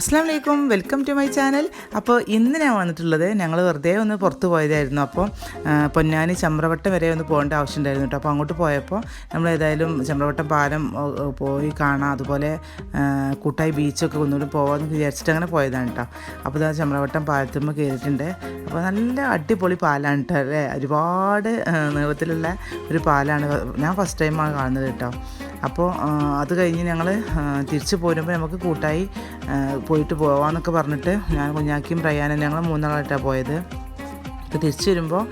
അസ്സാം വലൈക്കും welcome to my channel. അപ്പോൾ ഇന്ന് ഞാൻ വന്നിട്ടുള്ളത് ഞങ്ങൾ വെറുതെ ഒന്ന് പുറത്ത് പോയതായിരുന്നു. അപ്പോൾ പൊന്നാനി ചമ്രവട്ടം വരെ ഒന്ന് പോകേണ്ട ആവശ്യമുണ്ടായിരുന്നു കേട്ടോ. അപ്പോൾ അങ്ങോട്ട് പോയപ്പോൾ നമ്മൾ ഏതായാലും ചമ്രവട്ടം പാലം പോയി കാണാം. അതുപോലെ കൂട്ടായി ബീച്ചൊക്കെ ഒന്നുകൂടി പോകാമെന്ന് വിചാരിച്ചിട്ട് അങ്ങനെ പോയതാണ് കേട്ടോ. അപ്പോൾ ഇതാ ചമ്രവട്ടം പാലത്തുമ്പോൾ കയറിയിട്ടുണ്ട്. അപ്പോൾ നല്ല അടിപൊളി പാലാണ് കേട്ടോ അല്ലേ? ഒരുപാട് നീളത്തിലുള്ള ഒരു പാലാണ്. ഞാൻ ഫസ്റ്റ് ടൈമാണ് കാണുന്നത് കേട്ടോ. അപ്പോൾ അത് കഴിഞ്ഞ് ഞങ്ങൾ തിരിച്ച് പോരുമ്പോൾ നമുക്ക് കൂട്ടായി പോയിട്ട് പോവാന്നൊക്കെ പറഞ്ഞിട്ട് ഞാൻ കുഞ്ഞാക്കിയും പ്രയാനും ഞങ്ങൾ മൂന്നാളായിട്ടാണ് പോയത്. അപ്പോൾ തിരിച്ച് വരുമ്പോൾ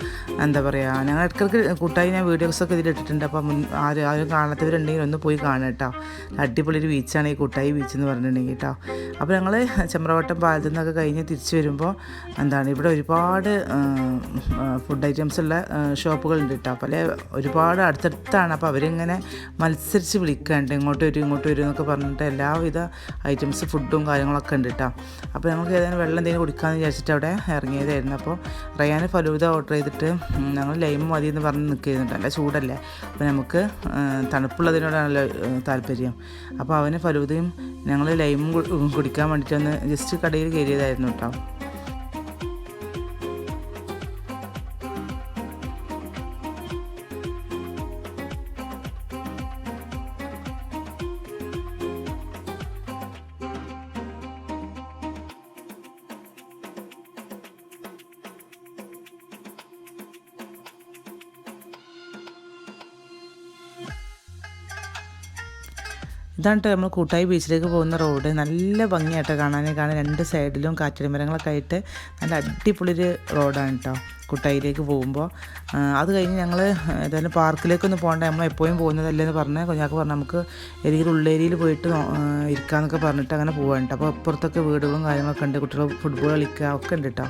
എന്താ പറയുക ഞങ്ങൾ ഇടയ്ക്കിടയ്ക്ക് കൂട്ടായി ഞാൻ വീഡിയോസൊക്കെ ഇതിലിട്ടിട്ടുണ്ട് അപ്പോൾ മുൻ ആരും ആരും കാണാത്തവരുണ്ടെങ്കിൽ ഒന്ന് പോയി കാണുക കേട്ടോ അടിപൊളി ഒരു ബീച്ചാണ് ഈ കൂട്ടായി ബീച്ച് എന്ന് പറഞ്ഞിട്ടുണ്ടെങ്കിൽ കേട്ടോ അപ്പോൾ ഞങ്ങൾ ചെമ്പ്രവട്ടം പാലത്തു നിന്നൊക്കെ കഴിഞ്ഞ് തിരിച്ച് വരുമ്പോൾ എന്താണ് ഇവിടെ ഒരുപാട് ഫുഡ് ഐറ്റംസ് ഉള്ള ഷോപ്പുകളുണ്ട് കേട്ടോ അപ്പോൾ ഒരുപാട് അടുത്തടുത്താണ്. അപ്പോൾ അവരിങ്ങനെ മത്സരിച്ച് വിളിക്കാണ്ട് ഇങ്ങോട്ട് വരും ഇങ്ങോട്ട് വരും എന്നൊക്കെ പറഞ്ഞിട്ട് എല്ലാവിധ ഐറ്റംസ് ഫുഡും കാര്യങ്ങളൊക്കെ ഉണ്ട് കേട്ടോ അപ്പോൾ ഞങ്ങൾക്ക് ഏതായാലും വെള്ളം എന്തെങ്കിലും കുടിക്കാമെന്ന് വിചാരിച്ചിട്ട് അവിടെ ഇറങ്ങിയതായിരുന്നു. അപ്പോൾ റയാൻ ഫലൂദ ഓർഡർ ചെയ്തിട്ട് ഞങ്ങൾ ലൈം മതി എന്ന് പറഞ്ഞ് നിൽക്കുന്നുണ്ട് നല്ല ചൂടല്ലേ? അപ്പോൾ നമുക്ക് തണുപ്പുള്ളതിനോടാണല്ലോ താല്പര്യം. അപ്പോൾ അവന് ഫലൂദയും ഞങ്ങൾ ലൈമും കുടിക്കാൻ വേണ്ടിയിട്ടൊന്ന് ജസ്റ്റ് കടയിൽ കയറിയതായിരുന്നു കേട്ടോ ഇതാണ് നമ്മൾ കൂട്ടായി ബീച്ചിലേക്ക് പോകുന്ന റോഡ്. നല്ല ഭംഗിയായിട്ട് കാണാനും. കാണാൻ രണ്ട് സൈഡിലും കാറ്റടി മരങ്ങളൊക്കെ ആയിട്ട് നല്ല അടിപൊളിയൊരു റോഡാണ് കേട്ടോ കുട്ടായിലേക്ക് പോകുമ്പോൾ അത് കഴിഞ്ഞ് ഞങ്ങൾ ഏതായാലും പാർക്കിലേക്കൊന്നും പോകണ്ട. നമ്മൾ എപ്പോഴും പോകുന്നതല്ലേ എന്ന് പറഞ്ഞ് കുഞ്ഞാക്ക് പറഞ്ഞു നമുക്ക് ഏതെങ്കിലും ഉള്ളേരിയിൽ പോയിട്ട് ഇരിക്കാമെന്നൊക്കെ പറഞ്ഞിട്ട് അങ്ങനെ പോകാനുണ്ട് അപ്പോൾ അപ്പുറത്തൊക്കെ വീടുകളും കാര്യങ്ങളൊക്കെ ഉണ്ട്. കുട്ടികൾ ഫുട്ബോൾ കളിക്കുക ഒക്കെ ഉണ്ട് കേട്ടോ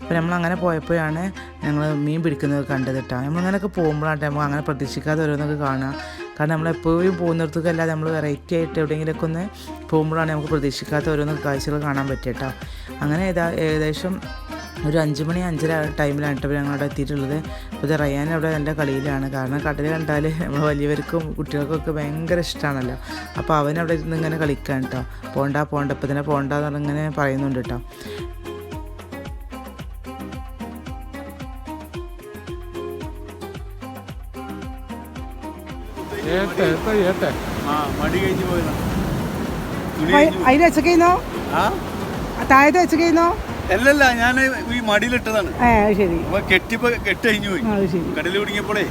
അപ്പോൾ നമ്മൾ അങ്ങനെ പോയപ്പോഴാണ് ഞങ്ങൾ മീൻ പിടിക്കുന്നത് കണ്ടത് കേട്ടോ നമ്മളങ്ങനെയൊക്കെ പോകുമ്പോഴാണ് നമുക്ക് അങ്ങനെ പ്രതീക്ഷിക്കാതെ ഓരോന്നൊക്കെ കാണുക. കാരണം നമ്മൾ എപ്പോഴും പോകുന്നിടത്തൊക്കെ അല്ലാതെ നമ്മൾ വെറൈറ്റി ആയിട്ട് എവിടെയെങ്കിലുമൊക്കെ ഒന്ന് പോകുമ്പോഴാണ് നമുക്ക് പ്രതീക്ഷിക്കാത്ത ഓരോന്ന് കാഴ്ചകൾ കാണാൻ പറ്റുക കേട്ടോ അങ്ങനെ ഏതാ ഏകദേശം ഒരു അഞ്ച് മണി അഞ്ചര ടൈമിലാണ് കേട്ടോ ഞങ്ങളവിടെ എത്തിയിട്ടുള്ളത്. അപ്പോൾ ഇത് റയാൻ അവിടെ എന്റെ കളിയിലാണ്. കാരണം കടൽ കണ്ടാൽ നമ്മൾ വലിയവർക്കും കുട്ടികൾക്കൊക്കെ ഭയങ്കര ഇഷ്ടമാണല്ലോ. അപ്പോൾ അവൻ അവിടെ ഇരുന്ന് ഇങ്ങനെ കളിക്കാൻ കേട്ടോ പോണ്ട പോണ്ട ഇപ്പം തന്നെ പോണ്ടെന്ന് പറഞ്ഞിങ്ങനെ പറയുന്നുണ്ട് കേട്ടോ താഴത്ത് അല്ലല്ല ഞാൻ ഈ മടിയിലിട്ടതാണ്. ശരി. കെട്ടിപ്പോ കെട്ട് കഴിഞ്ഞു പോയി. കടലിൽ കുടുങ്ങിയപ്പോഴേ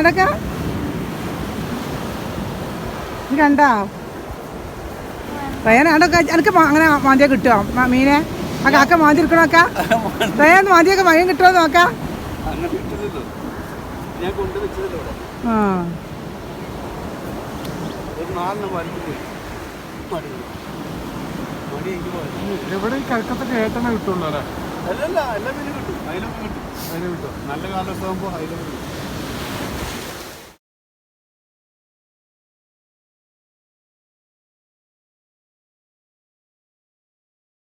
അടക്ക കണ്ടാ? അടക്ക എനിക്ക് അങ്ങനെ മാന്തിയ കിട്ടുക മീനെ? ആ കാക്ക മാന്തി എടുക്കണോക്ക റയാൻ മാന്തിയൊക്കെ മയം കിട്ടുമോ നോക്കാ. ആ. എവിടെ കൽക്കത്തൊക്കെ ഏട്ടെണ്ണ കിട്ടുള്ളൂ അല്ലേ? അല്ലല്ല എല്ലാ മീനും കിട്ടും. അതിലൊക്കെ കിട്ടും. അതിലും കിട്ടും. നല്ല കാലത്താകുമ്പോ അതിലൊക്കെ കിട്ടും.